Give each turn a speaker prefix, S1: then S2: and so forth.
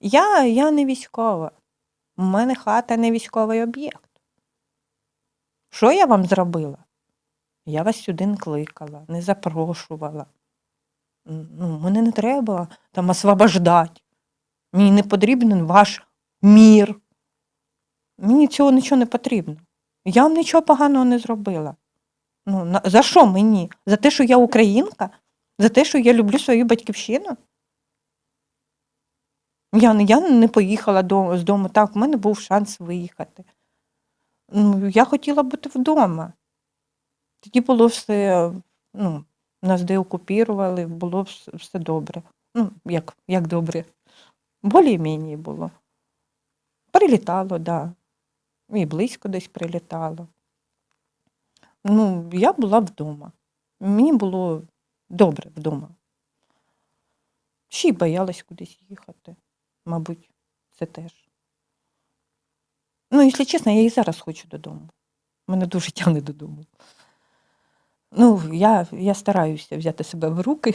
S1: Я, я не військова. У мене хата не військовий об'єкт. Що я вам зробила? Я вас сюди не кликала, не запрошувала. Ну, мене не треба там освобождати. Мені не потрібен ваш мір. Мені цього нічого не потрібно. Я вам нічого поганого не зробила. Ну, за що мені? За те, що я українка? За те, що я люблю свою батьківщину? Я, не- я не поїхала до, з дому. Так, в мене був шанс виїхати. Ну, я хотіла бути вдома. Тоді було все, ну, нас деокупірували, було все, добре. Ну, як, як добре. Болі-мені було. Прилітало, так. Да. І близько десь прилітало. Ну, я була вдома. Мені було добре вдома. Ще й боялась кудись їхати, мабуть, це теж. Ну, якщо чесно, я і зараз хочу додому. Мене дуже тягне додому. Ну, я, я стараюся взяти себе в руки